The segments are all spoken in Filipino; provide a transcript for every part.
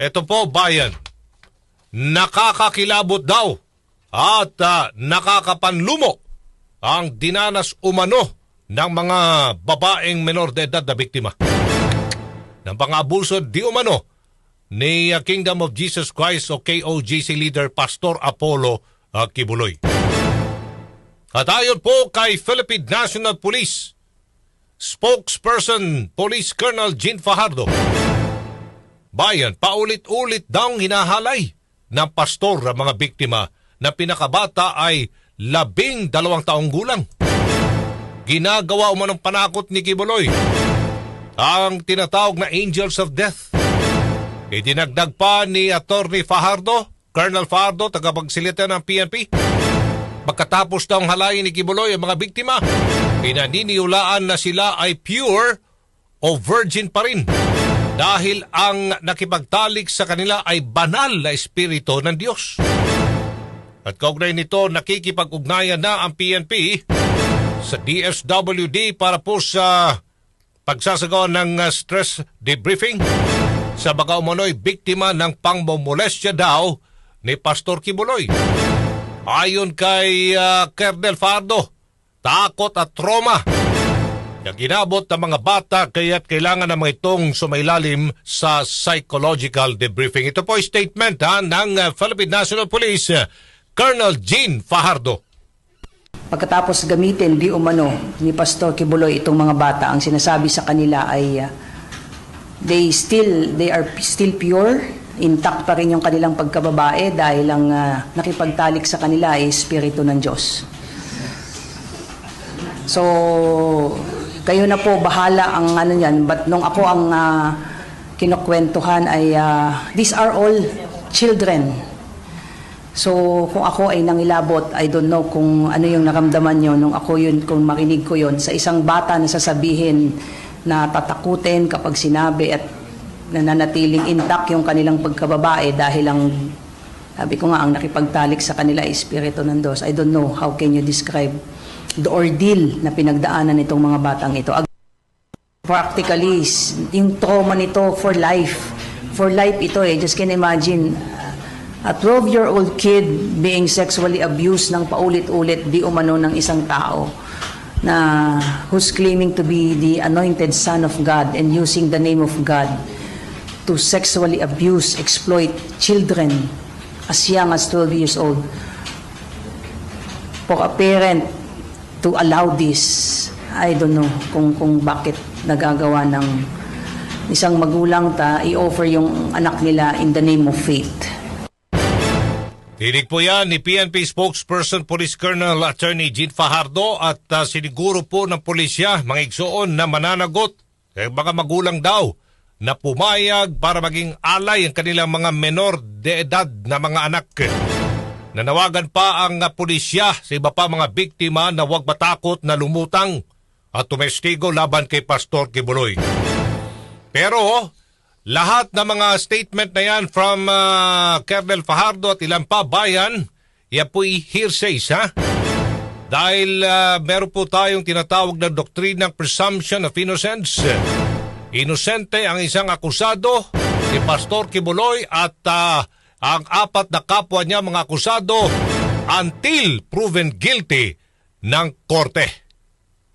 Ito po, bayan. Nakakakilabot daw at ah, nakakapanlumo ang dinanas umano ng mga babaeng menor de edad na biktima ng mga abuso di umano ni ah, Kingdom of Jesus Christ o KOGC leader Pastor Apollo ah, Kibuloy. At ayon po kay Philippine National Police, spokesperson Police Colonel Jean Fajardo, bayan paulit-ulit daw hinahalay ng pastor ang mga biktima na pinakabata ay labing dalawang taong gulang. Ginagawa umanong panakot ni Kibuloy ang tinatawag na Angels of Death. Idinagdag pa ni Attorney Fajardo, Colonel Fajardo, tagapagsilita ng PNP, Pagkatapos daw halayin ni Kibuloy ang mga biktima, pinaniniulaan na sila ay pure o virgin pa rin dahil ang nakipagtalik sa kanila ay banal na espiritu ng Diyos. At kaugnay nito, nakikipag-ugnayan na ang PNP sa DSWD para po sa pagsasagawa ng uh, stress debriefing sa mga umano'y biktima ng pangmomolestya daw ni Pastor Kibuloy. Ayon kay uh, Colonel Fardo, takot at trauma yung ginabot ng mga bata kaya't kailangan na mga itong sumailalim sa psychological debriefing. Ito po ay statement ha, ng uh, Philippine National Police, uh, Colonel Jean Fajardo. Pagkatapos gamitin di umano ni Pastor Kibuloy itong mga bata, ang sinasabi sa kanila ay uh, they still they are still pure, intact pa rin yung kanilang pagkababae dahil ang uh, nakipagtalik sa kanila ay espiritu ng Diyos. So kayo na po bahala ang ano niyan, but nung ako ang uh, kinukwentuhan ay uh, these are all children So, kung ako ay nangilabot, I don't know kung ano yung naramdaman nyo nung ako yun, kung marinig ko yun. Sa isang bata na sasabihin na tatakutin kapag sinabi at nananatiling intact yung kanilang pagkababae dahil ang, sabi ko nga, ang nakipagtalik sa kanila ay Espiritu ng Diyos. I don't know how can you describe the ordeal na pinagdaanan nitong mga batang ito. Practically, yung trauma nito for life. For life ito eh. Just can imagine, a 12-year-old kid being sexually abused ng paulit-ulit di umano ng isang tao na who's claiming to be the anointed son of God and using the name of God to sexually abuse, exploit children as young as 12 years old. For a parent to allow this, I don't know kung kung bakit nagagawa ng isang magulang ta i-offer yung anak nila in the name of faith. Tinig po yan ni PNP spokesperson Police Colonel Attorney Jean Fajardo at uh, siniguro po ng pulisya mga igsoon na mananagot kay mga magulang daw na pumayag para maging alay ang kanilang mga menor de edad na mga anak. Nanawagan pa ang pulisya sa iba pa mga biktima na huwag matakot na lumutang at tumestigo laban kay Pastor Kibuloy. Pero lahat ng mga statement na yan from uh, Colonel Fajardo at ilang pa bayan, yan po'y hearsays ha. Dahil uh, meron po tayong tinatawag na doktrinang presumption of innocence. Inosente ang isang akusado, si Pastor Kibuloy at uh, ang apat na kapwa niya mga akusado until proven guilty ng korte.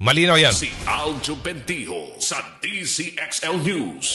Malinaw yan. Si Aljo Bentijo sa DCXL News.